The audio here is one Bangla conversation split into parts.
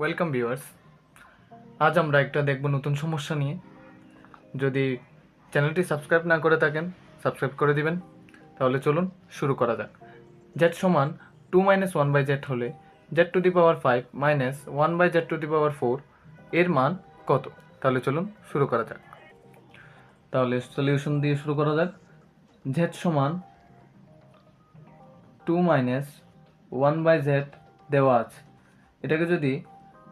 ওয়েলকাম ভিউয়ার্স আজ আমরা একটা দেখব নতুন সমস্যা নিয়ে। যদি চ্যানেলটি সাবস্ক্রাইব না করে থাকেন, সাবস্ক্রাইব করে দিবেন। তাহলে চলুন শুরু করা যাক। জেড সমান two minus one by Z হলে Z to the power five minus one by Z to the power four এর মান কত? তাহলে চলুন শুরু করা যাক। তাহলে সলিউশন দিয়ে শুরু করা যাক। জেড সমান two minus one by Z দেওয়া আছে। এটাকে যদি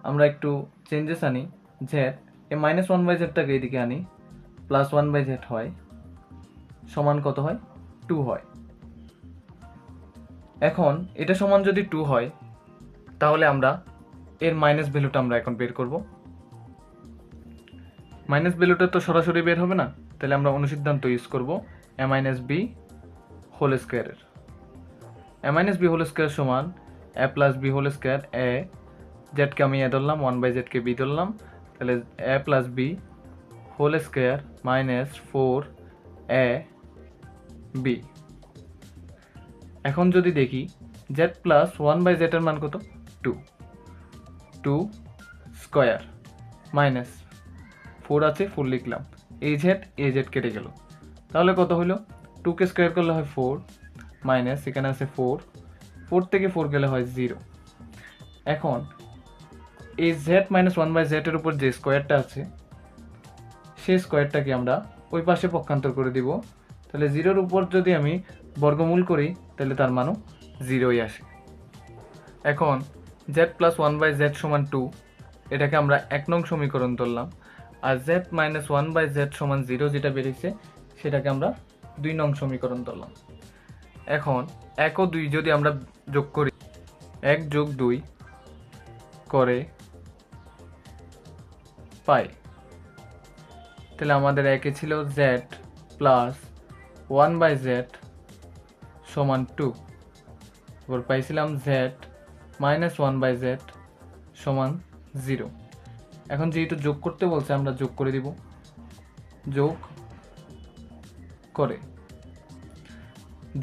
আমরা একটু চেঞ্জেস আনি। জেড এ মাইনাস ওয়ান বাই জেডটাকে এদিকে আনি প্লাস ওয়ান বাই জেড হয়, সমান কত হয়? টু হয়। এখন এটা সমান যদি টু হয়, তাহলে আমরা এর মাইনাস ভ্যালুটা আমরা এখন বের করব। মাইনাস ভ্যালুটা তো সরাসরি বের হবে না, তাহলে আমরা অনুসিদ্ধান্ত ইউজ করব এ মাইনাস বি হোল স্কোয়ারের A minus B whole square সমান A plus B whole square A জেডকে আমি এ ধরলাম, ওয়ান বাই জেডকে বি ধরলাম। তাহলে A plus B whole square minus four A B. এখন যদি দেখি, জেড প্লাস ওয়ান বাই জেডের মান কত? Two. Two square minus four আছে, ফোর লিখলাম। এই জেড, এ জেড কেটে গেল। তাহলে কত হলো টুকে স্কোয়ার করলে হয় ফোর মাইনাস, এখানে আছে ফোর। ফোর থেকে ফোর গেলে হয় জিরো। এখন এই জেড মাইনাস ওয়ান বাই জেডের উপর যে স্কোয়ারটা আছে, সেই স্কোয়ারটাকে আমরা ওই পাশে পক্ষান্তর করে দিব। তাহলে জিরোর উপর যদি আমি বর্গমূল করি, তাহলে তার মানও জিরোই আসে। এখন Z plus one by Z সমান টু এটাকে আমরা এক নং সমীকরণ ধরলাম। আর Z minus one by Z সমান জিরো যেটা বেরিয়েছে, সেটাকে আমরা দুই নং সমীকরণ ধরলাম। এখন এক ও দুই যদি আমরা যোগ করি, এক যোগ দুই করে পাই। তাহলে আমাদের একে ছিল Z plus one by Z সমান টু এবার পাইছিলাম Z minus one by Z সমান জিরো এখন যেহেতু যোগ করতে বলছে, আমরা যোগ করে দিব। যোগ করে।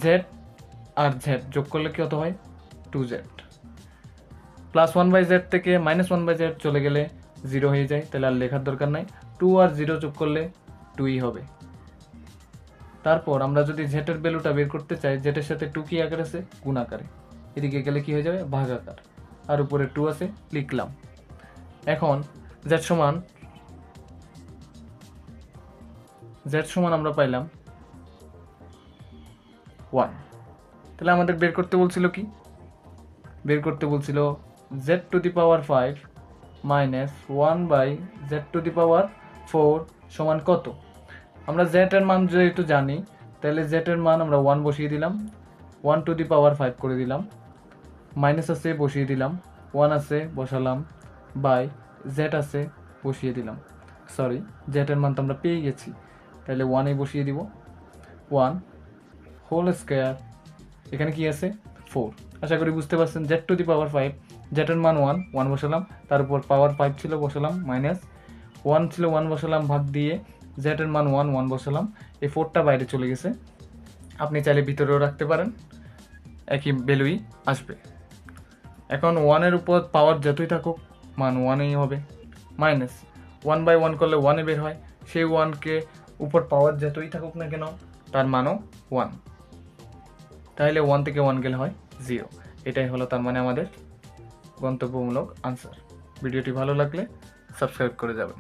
জেড আর জেড যোগ করলে কত হয় two Z plus one by Z থেকে মাইনাস ওয়ান বাই জেড চলে গেলে জিরো হয়ে যায়, তাহলে আর লেখার দরকার নাই। টু আর জিরো যোগ করলে টুই হবে। তারপর আমরা যদি জেটের ভ্যালুটা বের করতে চাই জেটের সাথে টু কি আকার আছে? গুণ আকারে। এদিকে গেলে কি হয়ে যাবে? ভাগ আকার। আর উপরে টু আছে, লিখলাম। এখন জেড সমান জেড সমান আমরা পাইলাম ওয়ান তাহলে আমাদের বের করতে বলছিল কি? বের করতে বলছিল Z to the power five minus one by Z to the power four সমান কত? আমরা জেড এর মান যেহেতু জানি, তাহলে জেড এর মান আমরা ওয়ান বসিয়ে দিলাম, one to the power five করে দিলাম, মাইনাস আছে বসিয়ে দিলাম, ওয়ান আছে বসালাম, বাই জেড আছে বসিয়ে দিলাম। সরি, জেড এর মান তো আমরা পেয়ে গেছি, তাহলে ওয়ানে বসিয়ে দিব ওয়ান হোল স্কোয়ার এখানে কি আছে? ফোর আশা করি বুঝতে পারছেন, Z to the power five জেটের মান ওয়ান ওয়ান বসালাম, তার উপর পাওয়ার ফাইভ ছিল, বসালাম মাইনাস ওয়ান ছিল ওয়ান বসালাম, ভাগ দিয়ে জেটের মান ওয়ান ওয়ান বসালাম, এই ফোরটা বাইরে চলে গেছে। আপনি চাইলে ভিতরেও রাখতে পারেন, একই ভ্যালুই আসবে। এখন ওয়ানের উপর পাওয়ার যতই থাকুক, মান ওয়ানেই হবে মাইনাস ওয়ান বাই ওয়ান করলে ওয়ানে বের হয়, সেই ওয়ানকে উপর পাওয়ার যতই থাকুক না কেন, তার মানও ওয়ান তাহলে ওয়ান থেকে ওয়ান গেলে হয় জিরো এটাই হলো তার মানে আমাদের গন্তব্যমূলক আনসার ভিডিওটি ভালো লাগলে সাবস্ক্রাইব করে যাবেন।